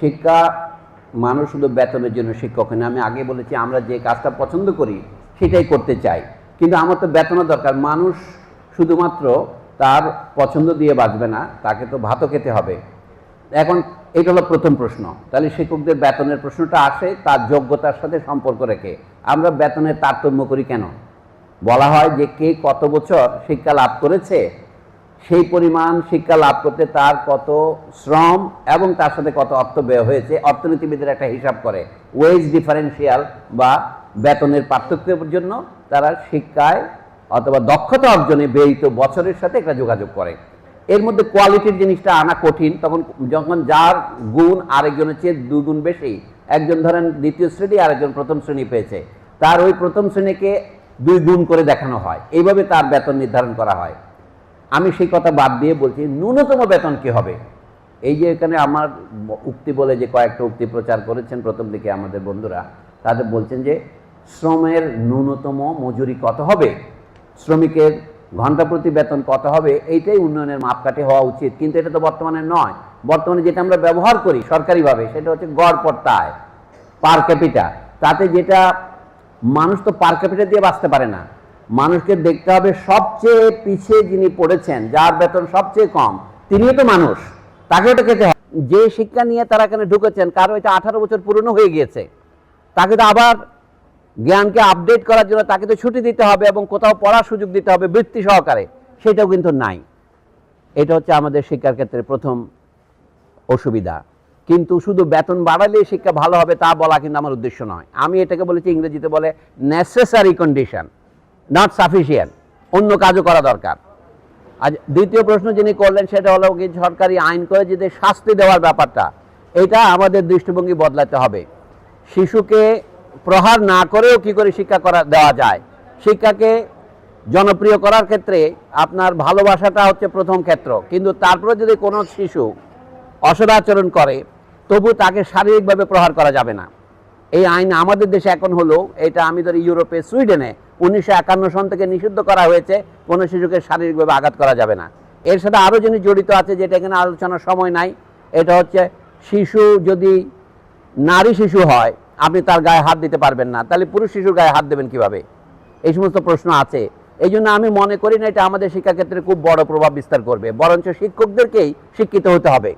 শিক্ষা, মানুষ শুধু বেতনের জন্য শিক্ষক না। আমি আগে বলেছি, আমরা যে কাজটা পছন্দ করি, সেটাই করতে চাই। কিন্তু আমার তো বেতনও দরকার। মানুষ শুধুমাত্র তার পছন্দ দিয়ে বাঁচবে না, তাকে তো ভাতও খেতে হবে। এখন এটা হলো প্রথম প্রশ্ন। তাহলে শিক্ষকদের বেতনের প্রশ্নটা আসে, তার যোগ্যতার সাথে সম্পর্ক রেখে। আমরা বেতনের তারতম্য করি কেন? বলা হয় যে কে কত বছর শিক্ষা লাভ করেছে সেই পরিমাণ শিক্ষা লাভ করতে তার কত শ্রম এবং তার সাথে কত অর্থ ব্যয় হয়েছে। অর্থনীতিবিদের একটা হিসাব করে। ওয়েজ ডিফারেন্সিয়াল বা বেতনের পার্থক্যের জন্য তারা শিক্ষায় অথবা দক্ষতা অর্জনে ব্যয়িত বছরের সাথে একটা যোগাযোগ করে। এর মধ্যে কোয়ালিটির জিনিসটা আনা কঠিন। তখন যখন যার গুণ আরেকজনের চেয়ে দুগুণ বেশি, একজন ধরেন দ্বিতীয় শ্রেণি, আরেকজন প্রথম শ্রেণি পেয়েছে, তার ওই প্রথম শ্রেণীকে দুই গুণ করে দেখানো হয়। এইভাবে তার বেতন নির্ধারণ করা হয়। আমি সেই কথা বাদ দিয়ে বলছি, ন্যূনতম বেতন কি হবে? এই যে এখানে আমার উক্তি বলে যে কয়েকটা উক্তি প্রচার করেছেন প্রথম দিকে আমাদের বন্ধুরা, তাদের বলছেন যে শ্রমের ন্যূনতম মজুরি কত হবে? শ্রমিকের ঘণ্টা প্রতি বেতন কত হবে? এইটাই উন্নয়নের মাপকাঠি হওয়া উচিত। কিন্তু এটা তো বর্তমানে নয়। বর্তমানে যেটা আমরা ব্যবহার করি সরকারিভাবে, সেটা হচ্ছে গড় পড়তায় পার ক্যাপিটা তাতে যেটা মানুষ তো পার ক্যাপিটা দিয়ে বাঁচতে পারে না। মানুষকে দেখতে হবে সবচেয়ে পিছিয়ে যিনি পড়েছেন, যার বেতন সবচেয়ে কম, তিনিও তো মানুষ, তাকেও তো খেতে হবে। যে শিক্ষা নিয়ে তারা এখানে ঢুকেছেন, কারও এটা আঠারো বছর পুরনো হয়ে গিয়েছে, তাকে তো আবার জ্ঞানকে আপডেট করার জন্য তাকে তো ছুটি দিতে হবে এবং কোথাও পড়ার সুযোগ দিতে হবে বৃত্তি সহকারে, সেটাও কিন্তু নাই। এটা হচ্ছে আমাদের শিক্ষার ক্ষেত্রে প্রথম অসুবিধা। কিন্তু শুধু বেতন বাড়ালেই শিক্ষা ভালো হবে তা বলা কিন্তু আমার উদ্দেশ্য নয়। আমি এটাকে বলেছি ইংরেজিতে বলে নেসেসারি কন্ডিশন নট সাফিসিয়েন্ট অন্য কাজও করা দরকার। আজ দ্বিতীয় প্রশ্ন যিনি করলেন সেটা হলো কি সরকারি আইন করে যদি শাস্তি দেওয়ার ব্যাপারটা, এটা আমাদের দৃষ্টিভঙ্গি বদলাতে হবে। শিশুকে প্রহার না করেও কি করে শিক্ষা করা, দেওয়া যায়? শিক্ষাকে জনপ্রিয় করার ক্ষেত্রে আপনার ভালোবাসাটা হচ্ছে প্রথম ক্ষেত্র। কিন্তু তারপরে যদি কোনো শিশু অসদাচরণ করে, তবু তাকে শারীরিকভাবে প্রহার করা যাবে না। এই আইন আমাদের দেশে এখন হলো, এটা আমি ধরি ইউরোপে, সুইডেনে উনিশশো একান্ন সন থেকে নিষিদ্ধ করা হয়েছে, কোনো শিশুকে শারীরিকভাবে আঘাত করা যাবে না। এর সাথে আরও জিনিস জড়িত আছে, যেটা এখানে আলোচনার সময় নাই, এটা হচ্ছে শিশু যদি নারী শিশু হয়, আপনি তার গায়ে হাত দিতে পারবেন না। তাহলে পুরুষ শিশুর গায়ে হাত দেবেন কীভাবে? এই সমস্ত প্রশ্ন আছে। এই জন্য আমি মনে করি না এটা আমাদের শিক্ষাক্ষেত্রে খুব বড় প্রভাব বিস্তার করবে, বরঞ্চ শিক্ষকদেরকেই শিক্ষিত হতে হবে।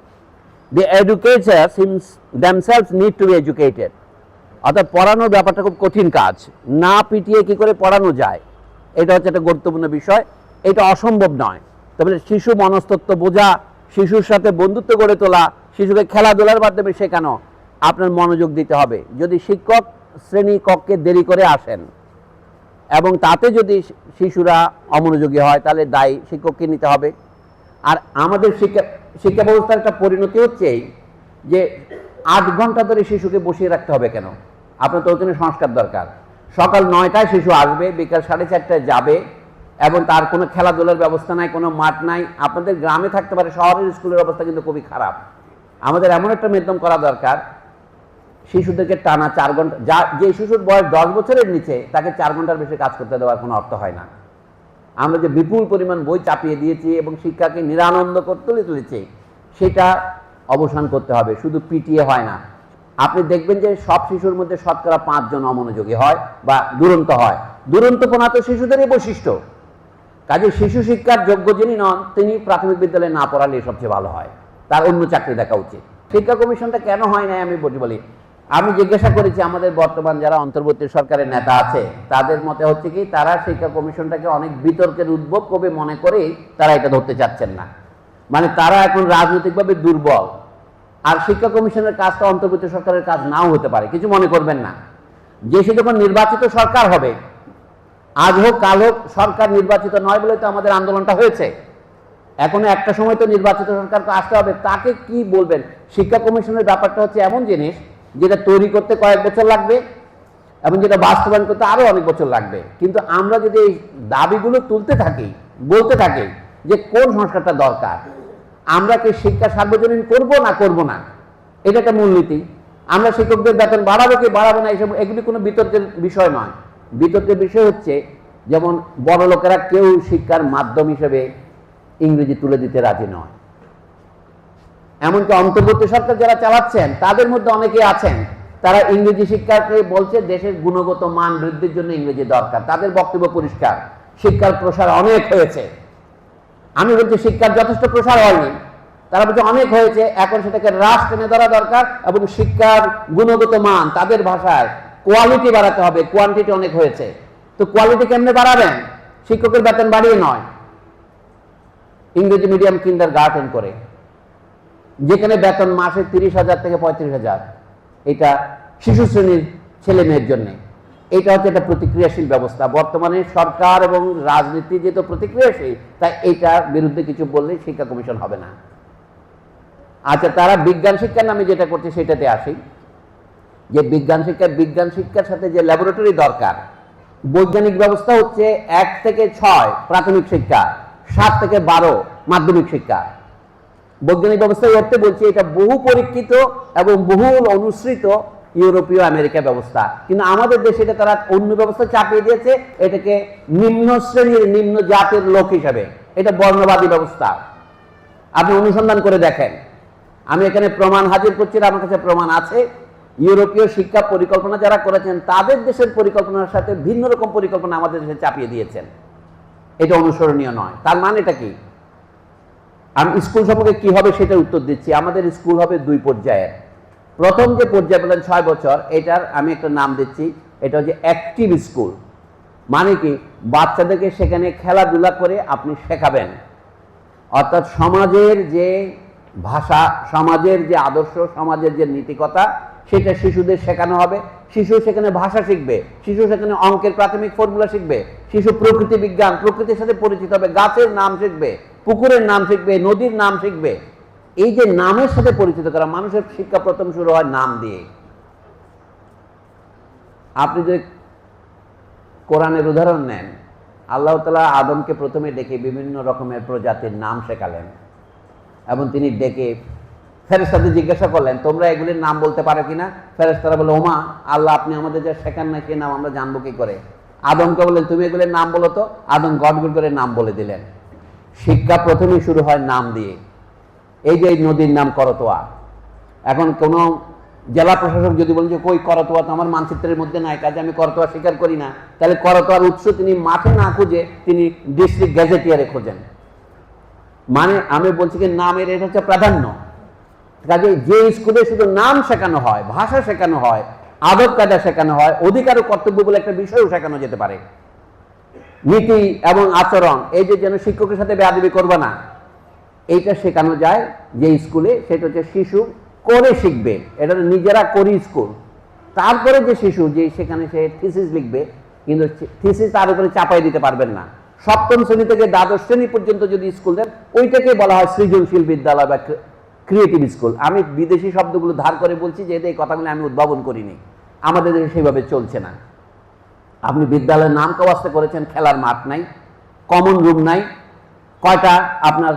The educators themselves need to be educated অর্থাৎ পড়ানোর ব্যাপারটা খুব কঠিন কাজ। না পিটিয়ে কি করে পড়ানো যায়? এটা হচ্ছে একটা গুরুত্বপূর্ণ বিষয়। এটা অসম্ভব নয়। তবে শিশু মনস্তত্ব বোঝা, শিশুর সাথে বন্ধুত্ব গড়ে তোলা, শিশুকে খেলাধুলার মাধ্যমে শেখানো আপনার মনোযোগ দিতে হবে। যদি শিক্ষক শ্রেণি কক্ষে দেরি করে আসেন এবং তাতে যদি শিশুরা অমনোযোগী হয়, তাহলে দায়ী শিক্ষককে নিতে হবে। আর আমাদের শিক্ষা শিক্ষা ব্যবস্থার একটা পরিণতি হচ্ছে যে আট ঘণ্টা ধরে শিশুকে বসিয়ে রাখতে হবে কেন? আপনার তো ওখানে সংস্কার দরকার। সকাল নয়টায় শিশু আসবে, বিকাল সাড়ে চারটায় যাবে এবং তার কোনো খেলাধুলার ব্যবস্থা নাই, কোনো মাঠ নাই। আপনাদের গ্রামে থাকতে পারে, শহরের স্কুলের অবস্থা কিন্তু খুবই খারাপ। আমাদের এমন একটা মাধ্যম করা দরকার, শিশুদেরকে টানা চার ঘণ্টা যা যে শিশুর বয়স দশ বছরের নিচে, তাকে চার ঘণ্টার বেশি কাজ করতে দেওয়ার কোনো অর্থ হয় না। আমরা যে বিপুল পরিমাণ বই চাপিয়ে দিয়েছি এবং শিক্ষাকে নিরানন্দ করে তুলে তুলেছি, সেটা অবসান করতে হবে। শুধু পিটিয়ে হয় না। আপনি দেখবেন যে সব শিশুর মধ্যে শতকরা পাঁচজন অমনোযোগী হয় বা দুরন্ত হয়। দুরন্তপনা তো শিশুদেরই বৈশিষ্ট্য। কাজে শিশু শিক্ষার যোগ্য যিনি নন, তিনি প্রাথমিক বিদ্যালয়ে না পড়ালে সবচেয়ে ভালো হয়। তার অন্য চাকরি দেখা উচিত। শিক্ষা কমিশনটা কেন হয় নাই আমি বলি বলি, আমি জিজ্ঞাসা করেছি, আমাদের বর্তমান যারা অন্তর্বর্তী সরকারের নেতা আছে, তাদের মতে হচ্ছে কি, তারা শিক্ষা কমিশনটাকে অনেক বিতর্কের উদ্ভব কবে মনে করেই তারা এটা ধরতে চাচ্ছেন না। মানে তারা এখন রাজনৈতিকভাবে দুর্বল। আর শিক্ষা কমিশনের কাজটা অন্তর্বর্তী সরকারের কাজ নাও হতে পারে, কিছু মনে করবেন না। যে সে যখন নির্বাচিত সরকার হবে, আজ হোক, কাল হোক, সরকার নির্বাচিত নয় বলে তো আমাদের আন্দোলনটা হয়েছে। এখনও একটা সময় তো নির্বাচিত সরকারকে আসতে হবে, তাকে কি বলবেন? শিক্ষা কমিশনের ব্যাপারটা হচ্ছে এমন জিনিস, যেটা তৈরি করতে কয়েক বছর লাগবে এবং যেটা বাস্তবায়ন করতে আরও অনেক বছর লাগবে। কিন্তু আমরা যদি এই দাবিগুলো তুলতে থাকি, বলতে থাকি যে কোন সংস্কারটা দরকার আমরা কি শিক্ষা সার্বজনীন করব না করব না? এটা একটা মূলনীতি। আমরা শিক্ষকদের বেতন বাড়াবো কি বাড়াবো না, এসব এগুলি কোনো বিতর্কের বিষয় নয়। বিতর্কের বিষয় হচ্ছে, যেমন বড় লোকেরা কেউ শিক্ষার মাধ্যম হিসেবে ইংরেজি তুলে দিতে রাজি নয়। এমনকি অন্তর্বর্তী সরকার যারা চালাচ্ছেন, তাদের মধ্যে অনেকে আছেন, তারা ইংরেজি শিক্ষাকে বলছে দেশের গুণগত মান বৃদ্ধির জন্য ইংরেজি দরকার। তাদের বক্তব্য পরিষ্কার। শিক্ষার প্রসার অনেক হয়েছে। আমি বলছি শিক্ষার যথেষ্ট প্রসার হয়নি। তারা বলছে অনেক হয়েছে, এখন সেটাকে হ্রাস টেনে ধরা দরকার এবং শিক্ষার গুণগত মান তাদের ভাষায় কোয়ালিটি বাড়াতে হবে কোয়ান্টিটি অনেক হয়েছে। তো কোয়ালিটি কেমনে বাড়াবেন? শিক্ষকের বেতন বাড়িয়ে নয়। ইংরেজি মিডিয়াম কিন্ডার গার্ডেন করে। যেখানে বেতন মাসে তিরিশ হাজার থেকে পঁয়ত্রিশ হাজার। এটা শিশু শ্রেণির ছেলে মেয়ের জন্য। এটা হচ্ছে একটা প্রতিক্রিয়াশীল ব্যবস্থা। বর্তমানে সরকার এবং রাজনীতি যেহেতু প্রতিক্রিয়াশীল, তাই এইটার বিরুদ্ধে কিছু বললে শিক্ষা কমিশন হবে না। আচ্ছা তারা বিজ্ঞান শিক্ষার নামে যেটা করছে সেটাতে আসি। যে বিজ্ঞান শিক্ষা, বিজ্ঞান শিক্ষার সাথে যে ল্যাবরেটরি দরকার, বৈজ্ঞানিক ব্যবস্থা হচ্ছে এক থেকে ছয় প্রাথমিক শিক্ষা, সাত থেকে বারো মাধ্যমিক শিক্ষা। বৈজ্ঞানিক ব্যবস্থায় অর্থে বলছি, এটা বহু পরীক্ষিত এবং বহুল অনুসৃত ইউরোপীয় আমেরিকা ব্যবস্থা। কিন্তু আমাদের দেশে এটা তারা অন্য ব্যবস্থা চাপিয়ে দিয়েছে, এটাকে নিম্ন শ্রেণির, নিম্ন জাতের লোক হিসাবে। এটা বর্ণবাদী ব্যবস্থা। আপনি অনুসন্ধান করে দেখেন। আমি এখানে প্রমাণ হাজির করছি আমার কাছে প্রমাণ আছে। ইউরোপীয় শিক্ষা পরিকল্পনা যারা করেছেন, তাদের দেশের পরিকল্পনার সাথে ভিন্ন রকম পরিকল্পনা আমাদের দেশে চাপিয়ে দিয়েছেন। এটা অনুসরণীয় নয়। তার মানে এটা কি? আমি স্কুল সম্পর্কে কি হবে সেটা উত্তর দিচ্ছি। আমাদের স্কুল হবে দুই পর্যায়ে প্রথম যে পর্যায় বলেন ছয় বছর, এটার আমি একটা নাম দিচ্ছি, এটা হচ্ছে অ্যাক্টিভ স্কুল মানে কি? বাচ্চাদেরকে সেখানে খেলাধুলা করে আপনি শেখাবেন। অর্থাৎ সমাজের যে ভাষা, সমাজের যে আদর্শ, সমাজের যে নীতিকথা, সেটা শিশুদের শেখানো হবে। শিশু সেখানে ভাষা শিখবে, শিশু সেখানে অঙ্কের প্রাথমিক ফর্মুলা শিখবে, শিশু প্রকৃতি বিজ্ঞান, প্রকৃতির সাথে পরিচিত হবে, গাছের নাম শিখবে, পুকুরের নাম শিখবে, নদীর নাম শিখবে। এই যে নামের সাথে পরিচিত করা মানুষের শিক্ষা প্রথম শুরু হয় নাম দিয়ে। আপনি যে কোরআনের উদাহরণ নেন, আল্লাহ তালা আদমকে প্রথমে ডেকে বিভিন্ন রকমের প্রজাতির নাম শেখালেন এবং তিনি ডেকে ফেরেস্তাদের জিজ্ঞাসা করলেন, তোমরা এগুলির নাম বলতে পারো কিনা? ফেরেস্তারা বলে ওমা, আল্লাহ আপনি আমাদের যা শেখান না সে নাম আমরা জানব কি করে? আদমকে বললেন, তুমি এগুলির নাম বলো তো? আদম গড়গড় করে নাম বলে দিলেন। শিক্ষা প্রথমেই শুরু হয় নাম দিয়ে। এই যে নদীর নাম করতোয়া। এখন কোনো জেলা প্রশাসক যদি বলেন যে, কই করতোয়া? তো আমার মানচিত্রের মধ্যে নাই, কাজে আমি করতোয়া স্বীকার করি না। তাহলে করতোয়ার উৎস তিনি মাঠে না খুঁজে তিনি ডিস্ট্রিক্ট গ্যাজেটিয়ারে খোঁজেন। মানে আমি বলছি কি, নামের এটা হচ্ছে প্রাধান্য। কাজে যে স্কুলে শুধু নাম শেখানো হয়, ভাষা শেখানো হয়, আদব কায়দা শেখানো হয়, অধিকার ও কর্তব্য বলে একটা বিষয়ও শেখানো যেতে পারে। নীতি এবং আচরণ, এই যে যেন শিক্ষকের সাথে বেয়াদবি করবে না এইটা শেখানো যায় যে স্কুলে, সেটা হচ্ছে শিশু করে শিখবে। এটা নিজেরা করি স্কুল। তারপরে যে শিশু, যে সেখানে সে থিসিস লিখবে, কিন্তু থিসিস তার উপরে চাপাই দিতে পারবেন না। সপ্তম শ্রেণি থেকে দ্বাদশ শ্রেণি পর্যন্ত যদি স্কুল দেন, ওইটাকে বলা হয় সৃজনশীল বিদ্যালয় বা ক্রিয়েটিভ স্কুল আমি বিদেশি শব্দগুলো ধার করে বলছি, যেহেতু এই কথাগুলো আমি উদ্ভাবন করিনি। আমাদের দেশে সেভাবে চলছে না। আপনি বিদ্যালয়ের নাম কবাস্তে করেছেন, খেলার মাঠ নাই কমন রুম নাই, কয়টা আপনার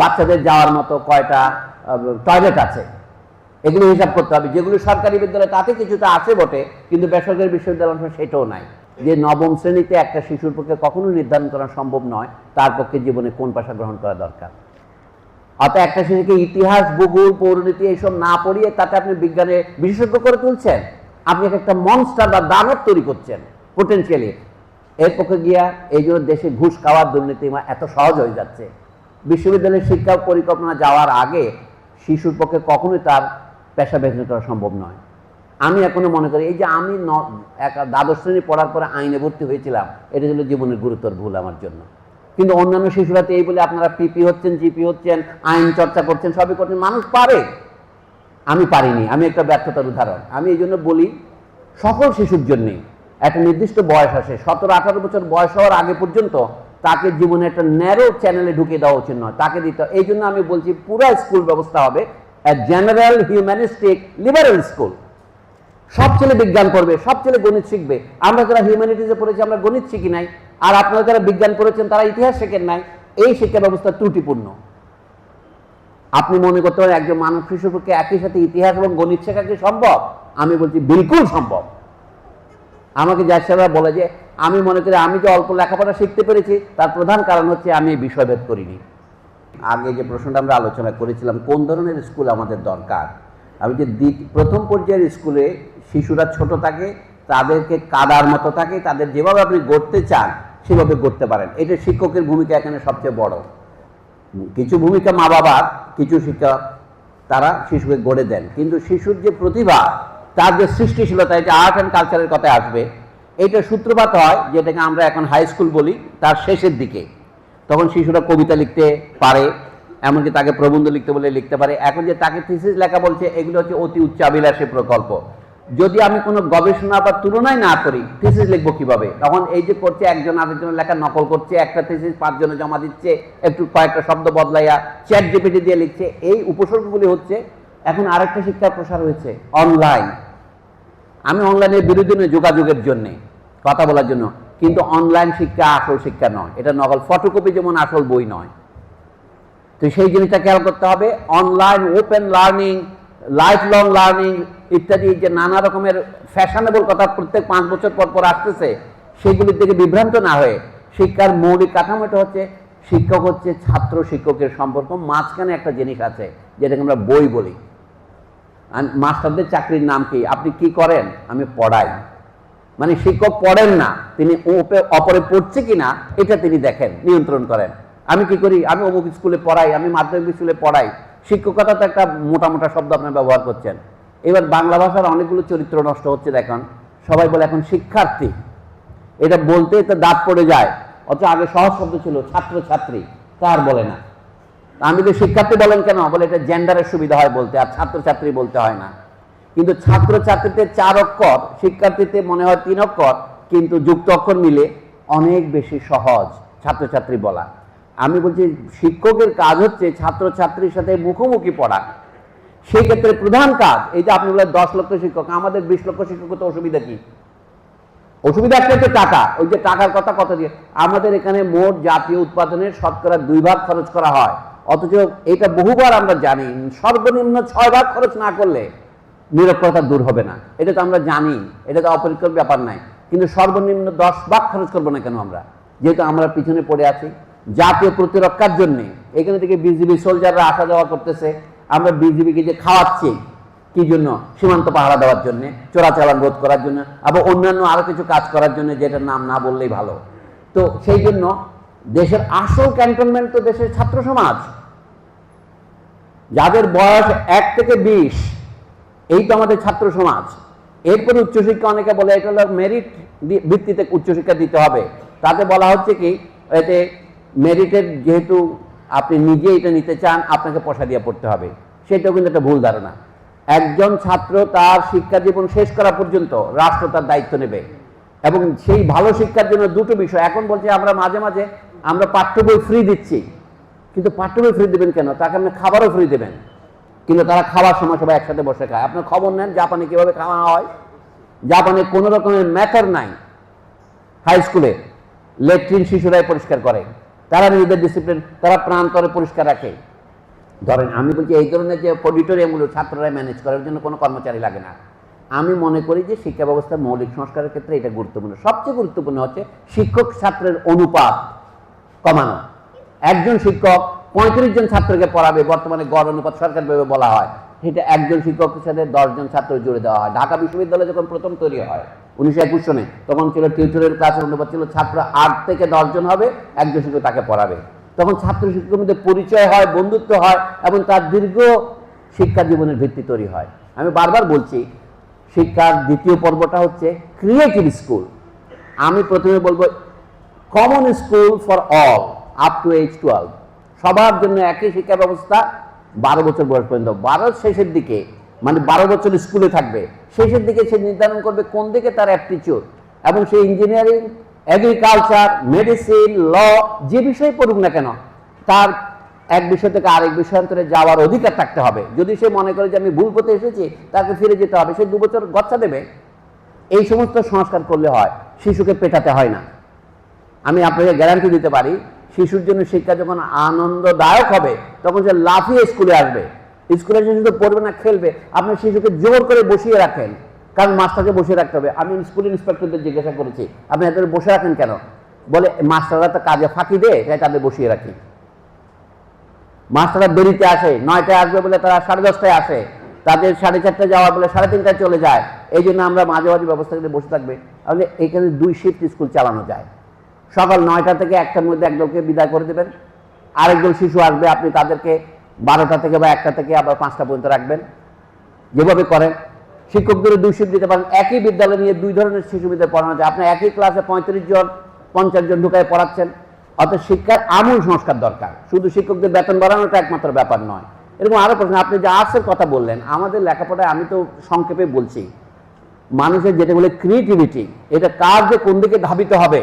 বাচ্চাদের যাওয়ার মতো কয়টা টয়লেট আছে। এগুলো হিসাব করতে হবে। যেগুলো সরকারি বিদ্যালয়, তাতে কিছুটা আছে বটে, কিন্তু বেসরকারি বিশ্ববিদ্যালয় অংশ সেটাও নাই। যে নবম শ্রেণীতে একটা শিশুর পক্ষে কখনো নির্ধারণ করা সম্ভব নয়, তার পক্ষে জীবনে কোন পেশা গ্রহণ করা দরকার। অত একটা শিশুকে ইতিহাস, ভূগোল, পৌরনীতি এইসব না পড়িয়ে তাতে আপনি বিজ্ঞানে বিশেষজ্ঞ করে তুলছেন? আপনি এক একটা মনস্টার বা দানব তৈরি করছেন পোটেন্সিয়ালি এর পক্ষে গিয়া এই জন্য দেশে ঘুষ খাওয়ার দুর্নীতি এত সহজ হয়ে যাচ্ছে। বিশ্ববিদ্যালয়ের শিক্ষা পরিকল্পনা যাওয়ার আগে শিশুর পক্ষে কখনোই তার পেশা বেছে করা সম্ভব নয়। আমি এখনও মনে করি, এই যে আমি দ্বাদশ শ্রেণি পড়ার পরে আইনে ভর্তি হয়েছিলাম, এটা ছিল জীবনের গুরুতর ভুল আমার জন্য। কিন্তু অন্যান্য শিশুরা তো এই বলে আপনারা পিপি হচ্ছেন, জিপি হচ্ছেন, আইন চর্চা করছেন, সবই করছেন, মানুষ পারে। আমি পারিনি, আমি একটা ব্যর্থতার উদাহরণ। আমি এই জন্য বলি, সকল শিশুর জন্যে একটা নির্দিষ্ট বয়স আসে, সতেরো আঠারো বছর বয়স হওয়ার আগে পর্যন্ত তাকে জীবনে একটা ন্যারো চ্যানেলে ঢুকে দেওয়া উচিত নয়। তাকে দিতে এই জন্য আমি বলছি পুরো স্কুল ব্যবস্থা হবে জেনারেল হিউম্যানিস্টিক লিবারেল স্কুল সব ছেলে বিজ্ঞান পড়বে, সব ছেলে গণিত শিখবে। আমরা যারা হিউম্যানিটিজে পড়েছি, আমরা গণিত শিখি নাই। আর আপনারা যারা বিজ্ঞান পড়েছেন, তারা ইতিহাস শেখেন নাই। এই শিক্ষা ব্যবস্থা ত্রুটিপূর্ণ। আপনি মনে করতে পারেন একজন মানব শিশুর পক্ষে একই সাথে ইতিহাস এবং গণিত শেখা কি সম্ভব? আমি বলছি, বিলকুল সম্ভব। আমাকে যারা বলে যে আমি মনে করি আমি যে অল্প লেখাপড়া শিখতে পেরেছি, তার প্রধান কারণ হচ্ছে আমি এই বিষয়ভেদ করিনি। আগে যে প্রশ্নটা আমরা আলোচনা করেছিলাম, কোন ধরনের স্কুল আমাদের দরকার? আমি যে প্রথম পর্যায়ের স্কুলে শিশুরা ছোট থাকে, তাদেরকে কাদার মতো থাকে, তাদের যেভাবে আপনি গড়তে চান, সেভাবে গড়তে পারেন। এটা শিক্ষকের ভূমিকা এখানে সবচেয়ে বড়। কিছু ভূমিকা মা বাবার কিছু শিক্ষক তারা শিশুকে গড়ে দেন। কিন্তু শিশুর যে প্রতিভা, তার যে সৃষ্টিশীলতা, এটা আর্ট অ্যান্ড কালচারের কথায় আসবে। এটা সূত্রপাত হয়, যেটাকে আমরা এখন হাই স্কুল বলি, তার শেষের দিকে। তখন শিশুরা কবিতা লিখতে পারে, এমনকি তাকে প্রবন্ধ লিখতে বলে লিখতে পারে। এখন যে তাকে থিসিস লেখা বলছে, এগুলো হচ্ছে অতি উচ্চাবিলাসী প্রকল্প। যদি আমি কোনো গবেষণা বা তুলনায় না করি থিসিস লিখব কীভাবে? তখন এই যে করছে, একজন আরেকজনের লেখা নকল করছে, একটা থিসিস পাঁচজনে জমা দিচ্ছে, একটু কয়েকটা শব্দ বদলাইয়া চ্যাট জিপিটি দিয়ে লিখছে। এই উপসর্গগুলি হচ্ছে, এখন আরেকটা শিক্ষার প্রসার হয়েছে অনলাইন আমি অনলাইনের বিরোধী নই, যোগাযোগের জন্য, কথা বলার জন্য। কিন্তু অনলাইন শিক্ষা আসল শিক্ষা নয়। এটা নকল ফটোকপি যেমন আসল বই নয়। তো সেই জিনিসটা খেয়াল করতে হবে online open learning life long learning ইত্যাদি যে নানা রকমের ফ্যাশনেবল কথা প্রত্যেক পাঁচ বছর পর পর আসতেছে, সেগুলির থেকে বিভ্রান্ত না হয়ে শিক্ষার মৌলিক কাঠামোটা হচ্ছে, শিক্ষক হচ্ছে ছাত্র শিক্ষকের সম্পর্ক। মাঝখানে একটা জিনিস আছে, যেটাকে আমরা বই বলি। মাস্টারদের চাকরির নাম কি? আপনি কি করেন? আমি পড়াই। মানে শিক্ষক পড়েন না, তিনি অপরে পড়ছে কিনা, এটা তিনি দেখেন, নিয়ন্ত্রণ করেন। আমি কি করি? আমি অমুক স্কুলে পড়াই, আমি মাধ্যমিক স্কুলে পড়াই। শিক্ষকতা তো একটা মোটা মোটা শব্দ আপনার ব্যবহার করছেন। এবার বাংলা ভাষার অনেকগুলো চরিত্র নষ্ট হচ্ছে দেখুন। সবাই বলে এখন শিক্ষার্থী। এটা বলতে তো দাঁত পড়ে যায়। অথচ আগে সহজ শব্দ ছিল ছাত্র ছাত্রী তার বলে না। আমি তো শিক্ষার্থী বলেন কেন? বলে এটা জেন্ডারের সুবিধা হয় বলতে, আর ছাত্রছাত্রী বলতে হয় না। কিন্তু ছাত্র ছাত্রীতে চার অক্ষর, শিক্ষার্থীতে মনে হয় তিন অক্ষর, কিন্তু যুক্ত অক্ষর মিলে অনেক বেশি সহজ ছাত্রছাত্রী বলা। আমি বলছি, শিক্ষকের কাজ হচ্ছে ছাত্রছাত্রীর সাথে মুখোমুখি পড়া। সেই ক্ষেত্রে প্রধান কাজ, এই যে আপনি বলেন দশ লক্ষ শিক্ষক, আমাদের বিশ লক্ষ শিক্ষক তো অসুবিধা কি? অসুবিধা একটা টাকা? ওই যে টাকার কথা কত দিয়ে? আমাদের এখানে মোট জাতীয় উৎপাদনের শতকরা দুই ভাগ খরচ করা হয়। অথচ এটা বহুবার আমরা জানি, সর্বনিম্ন ছয় ভাগ খরচ না করলে নিরক্ষরতা দূর হবে না। এটা তো আমরা জানি, এটা তো অপরিকর ব্যাপার নাই কিন্তু সর্বনিম্ন দশ ভাগ খরচ করব না কেন আমরা? যেহেতু আমরা পিছনে পড়ে আছি, জাতীয় প্রতিরক্ষার জন্য। এখানে থেকে বিজিবি সোলজাররা আসা যাওয়া করতেছে। আমরা বিজিবিকে যে খাওয়াচ্ছি, কি জন্য? সীমান্ত পাহারা দেওয়ার জন্য, চোরাচালান রোধ করার জন্য, আবার অন্যান্য আরও কিছু কাজ করার জন্য, যেটার নাম না বললেই ভালো। তো সেই জন্য দেশের আসল ক্যান্টনমেন্ট তো দেশের ছাত্র সমাজ। যাদের বয়স এক থেকে বিশ, এই তো আমাদের ছাত্র সমাজ। এরপরে উচ্চশিক্ষা অনেকে বলে এটা হলো মেরিট ভিত্তিতে উচ্চশিক্ষা দিতে হবে। তাতে বলা হচ্ছে কি, এতে মেরিটের যেহেতু আপনি নিজে এটা নিতে চান, আপনাকে পয়সা দিয়ে পড়তে হবে। সেটাও কিন্তু একটা ভুল ধারণা। একজন ছাত্র তার শিক্ষা জীবন শেষ করা পর্যন্ত রাষ্ট্র তার দায়িত্ব নেবে। এবং সেই ভালো শিক্ষার জন্য দুটো বিষয়। এখন বলছে আমরা মাঝে মাঝে আমরা পাঠ্য বই ফ্রি দিচ্ছি। কিন্তু পাঠ্য বই ফ্রি দেবেন কেন? তাকে আপনি খাবারও ফ্রি দেবেন। কিন্তু তারা খাওয়ার সময় সবাই একসাথে বসে খায়। আপনার খবর নেন, জাপানে কীভাবে খাওয়া হয়। জাপানে কোনো রকমের ম্যাথার নাই। হাই স্কুলে লেট্রিন শিশুরাই পরিষ্কার করে। তারা নিজেদের ডিসিপ্লিন তারা প্রান্তরে পরিষ্কার রাখে। ধরেন, আমি বলছি, এই ধরনের যে অডিটোরিয়ামগুলো ছাত্ররা ম্যানেজ করার জন্য কোনো কর্মচারী লাগে না। আমি মনে করি যে শিক্ষা ব্যবস্থার মৌলিক সংস্কারের ক্ষেত্রে এটা গুরুত্বপূর্ণ। সবচেয়ে গুরুত্বপূর্ণ হচ্ছে শিক্ষক ছাত্রের অনুপাত। কমানো। একজন শিক্ষক পঁয়ত্রিশ জন ছাত্রকে পড়াবে, বর্তমানে গড় অনুপাত সরকারিভাবে বলা হয়। সেটা একজন শিক্ষকের সাথে দশজন ছাত্র জুড়ে দেওয়া হয়। ঢাকা বিশ্ববিদ্যালয় যখন প্রথম তৈরি হয়, উনিশশো একুশ সনে, তখন ছিল টিউটরের ক্লাসের অনুপাত ছিল ছাত্র আট থেকে দশজন হবে, একজন শিক্ষক তাকে পড়াবে। তখন ছাত্র শিক্ষকের মধ্যে পরিচয় হয়, বন্ধুত্ব হয় এবং তার দীর্ঘ শিক্ষা জীবনের ভিত্তি তৈরি হয়। আমি বারবার বলছি, শিক্ষার দ্বিতীয় পর্বটা হচ্ছে ক্রিয়েটিভ স্কুল আমি প্রথমে বলব common school for all up to H twelve সবার জন্য একই শিক্ষা ব্যবস্থা বারো বছর বয়স পর্যন্ত। বারো শেষের দিকে মানে বারো বছর স্কুলে থাকবে, শেষের দিকে সে নির্ধারণ করবে কোন দিকে তার অ্যাপটিচিউড এবং সে ইঞ্জিনিয়ারিং এগ্রিকালচার মেডিসিন ল যে বিষয়ে পড়ুক না কেন, তার এক বিষয় থেকে আরেক বিষয়ান্তরে যাওয়ার অধিকার থাকতে হবে। যদি সে মনে করে যে আমি ভুল পথে এসেছি, তাকে ফিরে যেতে হবে। সে দু বছর গচ্ছা দেবে। এই সমস্ত সংস্কার করলে হয়, শিশুকে পেটাতে হয় না। আমি আপনাকে গ্যারান্টি দিতে পারি, শিশুর জন্য শিক্ষা যখন আনন্দদায়ক হবে, তখন সে লাফিয়ে স্কুলে আসবে। স্কুলে এসে শুধু পড়বে না, খেলবে। আপনার শিশুকে জোর করে বসিয়ে রাখেন। কারণ মাস্টারকে বসিয়ে রাখতে হবে। আমি স্কুল ইন্সপেক্টরদের জিজ্ঞাসা করেছি, আপনি এদের বসে রাখেন কেন? বলে, মাস্টাররা তো কাজে ফাঁকি দেয়, তাই তাদের বসিয়ে রাখি। মাস্টাররা দেরিতে আসে, নয়টায় আসবে বলে তারা সাড়ে দশটায় আসে। তাদের সাড়ে চারটায় যাওয়া বলে সাড়ে তিনটায় চলে যায়। এই জন্য আমরা মাঝে মাঝে ব্যবস্থা করে বসে থাকবে। তাহলে এখানে দুই শিফট স্কুল চালানো যায়। সকাল নয়টা থেকে একটার মধ্যে একদলকে বিদায় করে দেবেন। আরেকদল শিশু আসবে, আপনি তাদেরকে বারোটা থেকে বা একটা থেকে আবার পাঁচটা পর্যন্ত রাখবেন। যেভাবে করেন শিক্ষকদের দুই শিফট দিতে পারেন। একই বিদ্যালয় নিয়ে দুই ধরনের শিশু শিশুবিদ্যালয় পড়ানো যায় আপনি একই ক্লাসে পঁয়ত্রিশ জন, পঞ্চাশ জন ঢুকায় পড়াচ্ছেন। অর্থাৎ শিক্ষার আমূল সংস্কার দরকার। শুধু শিক্ষকদের বেতন বাড়ানোটা একমাত্র ব্যাপার নয়। এরকম আরও প্রশ্ন, আপনি যে আর্টসের কথা বললেন, আমাদের লেখাপড়ায় আমি তো সংক্ষেপে বলছি, মানুষের যেটা বলে ক্রিয়েটিভিটি এটা কার যে কোন দিকে ধাবিত হবে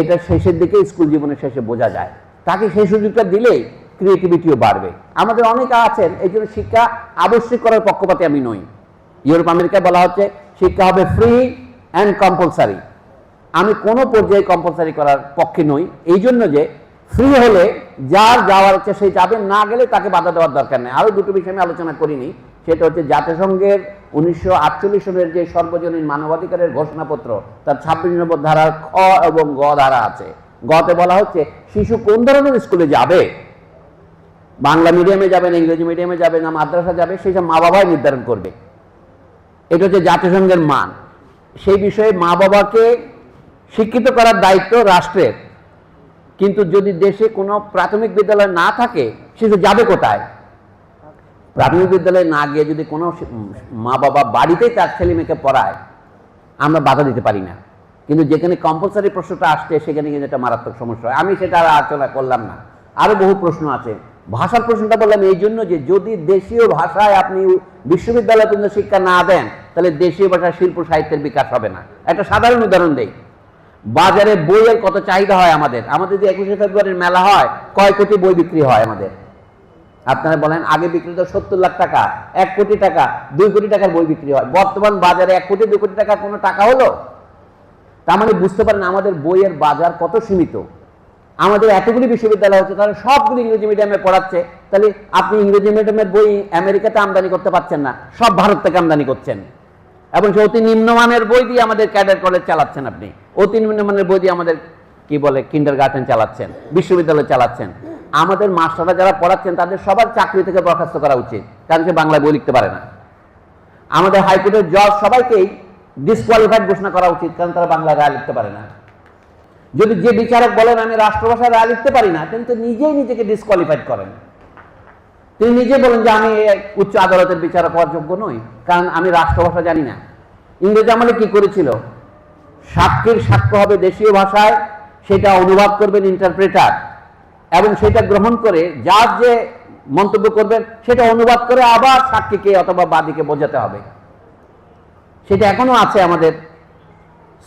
এটা শেষের দিকে স্কুল জীবনের শেষে বোঝা যায়। তাকে সেই সুযোগটা দিলেই ক্রিয়েটিভিটিও বাড়বে। আমাদের অনেকে আছেন, এই জন্য শিক্ষা আবশ্যিক করার পক্ষপাতে আমি নই। ইউরোপ আমেরিকায় বলা হচ্ছে, শিক্ষা হবে ফ্রি অ্যান্ড কম্পালসারি আমি কোনো পর্যায়ে কম্পালসারি করার পক্ষে নই। এই জন্য যে ফ্রি হলে যার যাওয়ার ইচ্ছা সেই যাবে, না গেলে তাকে বাধা দেওয়ার দরকার নেই। আরও দুটো বিষয় আমি আলোচনা করিনি। সেটা হচ্ছে জাতিসংঘের উনিশশো আটচল্লিশ সনের যে সর্বজনীন মানবাধিকারের ঘোষণাপত্র, তার ছাব্বিশ নম্বর ধারার খ এবং গ ধারা আছে। গতে বলা হচ্ছে, শিশু কোন ধরনের স্কুলে যাবে? বাংলা মিডিয়ামে যাবে না, ইংরেজি মিডিয়ামে যাবে না, মাদ্রাসা যাবে, সেই সব মা বাবাই নির্ধারণ করবে। এটা হচ্ছে জাতিসংঘের মান। সেই বিষয়ে মা বাবাকে শিক্ষিত করার দায়িত্ব রাষ্ট্রের। কিন্তু যদি দেশে কোনো প্রাথমিক বিদ্যালয় না থাকে শিশু যাবে কোথায়? প্রাথমিক বিদ্যালয়ে না গিয়ে যদি কোনো মা বাবা বাড়িতেই তার ছেলে মেয়েকে পড়ায়, আমরা বাধা দিতে পারি না। কিন্তু যেখানে কম্পালসারি প্রশ্নটা আসছে, সেখানে কিন্তু একটা মারাত্মক সমস্যা হয়। আমি সেটা আর আলোচনা করলাম না। আরও বহু প্রশ্ন আছে। ভাষার প্রশ্নটা বললাম এই জন্য যে, যদি দেশীয় ভাষায় আপনি বিশ্ববিদ্যালয় পর্যন্ত শিক্ষা না দেন, তাহলে দেশীয় ভাষায় শিল্প সাহিত্যের বিকাশ হবে না। একটা সাধারণ উদাহরণ দেই। বাজারে বইয়ের কত চাহিদা হয় আমাদের? আমাদের যে একুশে ফেব্রুয়ারির মেলা হয়, কয় কোটি বই বিক্রি হয় আমাদের? আপনারা বলেন, আগে বিক্রি তো সত্তর লাখ টাকা, এক কোটি টাকা, দুই কোটি টাকার বই বিক্রি হয়। বর্তমান বাজারে এক কোটি, দুই কোটি টাকা কোনো টাকা হলো? তার মানে বুঝতে পারেন, আমাদের বইয়ের বাজার কত সীমিত। আমাদের এতগুলি বিশ্ববিদ্যালয় হচ্ছে, তাহলে সবগুলি ইংরেজি মিডিয়ামে পড়াচ্ছে। তাহলে আপনি ইংরেজি মিডিয়ামের বই আমেরিকাতে আমদানি করতে পারছেন না, সব ভারত থেকে আমদানি করছেন। এবং সে অতি নিম্নমানের বই দিয়ে আমাদের ক্যাডার কলেজ চালাচ্ছেন আপনি। অতি নিম্নমানের বই দিয়ে আমাদের, কি বলে কিন্ডার গার্ডেন চালাচ্ছেন, বিশ্ববিদ্যালয় চালাচ্ছেন। আমাদের মাস্টাররা যারা পড়াচ্ছেন, তাদের সবার চাকরি থেকে বরখাস্ত করা উচিত, কারণ সে বাংলায় বই লিখতে পারে না। আমাদের হাইকোর্টের জজ সবাইকেই ডিসকোয়ালিফাইড ঘোষণা করা উচিত, কারণ তারা বাংলায় রায় লিখতে পারে না। যদি যে বিচারক বলেন, আমি রাষ্ট্রভাষায় রায় লিখতে পারি না, তিনি তো নিজেই নিজেকে ডিসকোয়ালিফাইড করেন। তিনি নিজে বলেন যে, আমি উচ্চ আদালতের বিচারক হওয়ার যোগ্য নই, কারণ আমি রাষ্ট্রভাষা জানি না। ইংরেজ আমলে কি করেছিল? সাক্ষীর সাক্ষ্য হবে দেশীয় ভাষায়, সেটা অনুবাদ করবেন ইন্টারপ্রেটার এবং সেটা গ্রহণ করে যার যে মন্তব্য করবেন, সেটা অনুবাদ করে আবার সাক্ষীকে অথবা বাদীকে বোঝাতে হবে। সেটা এখনও আছে আমাদের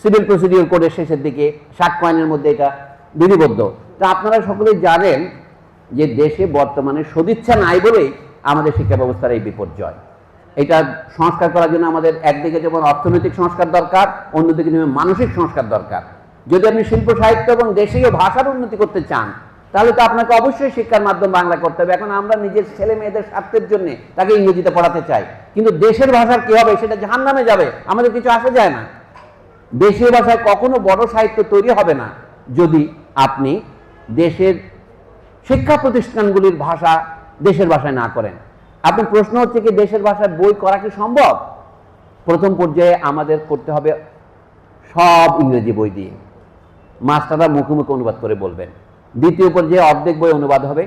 সিভিল প্রসিডিওর কোডের শেষের দিকে সাক্ষ্য আইনের মধ্যে এটা বিধিবদ্ধ। তা আপনারা সকলেই জানেন যে দেশে বর্তমানে সদিচ্ছা নাই বলেই আমাদের শিক্ষা ব্যবস্থার এই বিপর্যয়। এটা সংস্কার করার জন্য আমাদের একদিকে যেমন অর্থনৈতিক সংস্কার দরকার, অন্যদিকে যেমন মানসিক সংস্কার দরকার। যদি আপনি শিল্প, সাহিত্য এবং দেশীয় ভাষার উন্নতি করতে চান তাহলে তো আপনাকে অবশ্যই শিক্ষার মাধ্যম বাংলা করতে হবে। এখন আমরা নিজের ছেলে মেয়েদের স্বার্থের জন্য তাকে ইংরেজিতে পড়াতে চাই। কিন্তু দেশের ভাষার কি হবে? সেটা জাহান নামে যাবে। আমাদের কিছু আসা যায় না। দেশীয় ভাষায় কখনো বড় সাহিত্য তৈরি হবে না যদি আপনি দেশের শিক্ষা প্রতিষ্ঠানগুলির ভাষা দেশের ভাষায় না করেন। আপনার প্রশ্ন হচ্ছে কি, দেশের ভাষায় বই করা কি সম্ভব? প্রথম পর্যায়ে আমাদের করতে হবে সব ইংরেজি বই দিয়ে। মাস্টাররা মুখে মুখে অনুবাদ করে বলবেন। দ্বিতীয় পর্যায়ে অর্ধেক বই অনুবাদ হবে,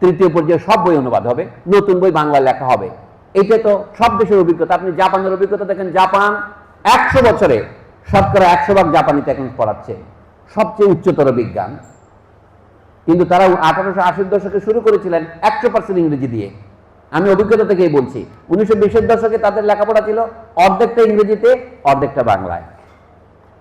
তৃতীয় পর্যায়ে সব বই অনুবাদ হবে, নতুন বই বাংলা লেখা হবে। এটা তো সব দেশের অভিজ্ঞতা। আপনি জাপানের অভিজ্ঞতা দেখেন, জাপান একশো বছরে শতকরা একশো ভাগ জাপানিতে এখন পড়াচ্ছে। সবচেয়ে উচ্চতর বিজ্ঞান। কিন্তু তারা আঠারোশো আশির দশকে শুরু করেছিলেন একশো পার্সেন্ট ইংরেজি দিয়ে। আমি অভিজ্ঞতা থেকেই বলছি, উনিশশো বিশের দশকে তাদের লেখাপড়া ছিল অর্ধেকটা ইংরেজিতে, অর্ধেকটা বাংলায়।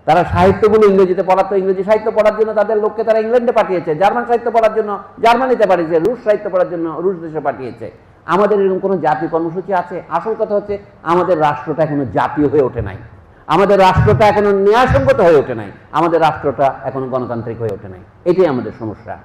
তারা সাহিত্যগুলো ইংরেজিতে পড়াতো, ইংরেজি সাহিত্য পড়ার জন্য তাদের লোককে তারা ইংল্যান্ডে পাঠিয়েছে, জার্মান সাহিত্য পড়ার জন্য জার্মানিতে পাঠিয়েছে, রুশ সাহিত্য পড়ার জন্য রুশ দেশে পাঠিয়েছে। আমাদের এরকম কোনো জাতীয় কর্মসূচি আছে? আসল কথা হচ্ছে আমাদের রাষ্ট্রটা এখনও জাতীয় হয়ে ওঠে নাই। আমাদের রাষ্ট্রটা এখনও ন্যায়সঙ্গত হয়ে ওঠে নাই। আমাদের রাষ্ট্রটা এখনও গণতান্ত্রিক হয়ে ওঠে নাই। এটাই আমাদের সমস্যা।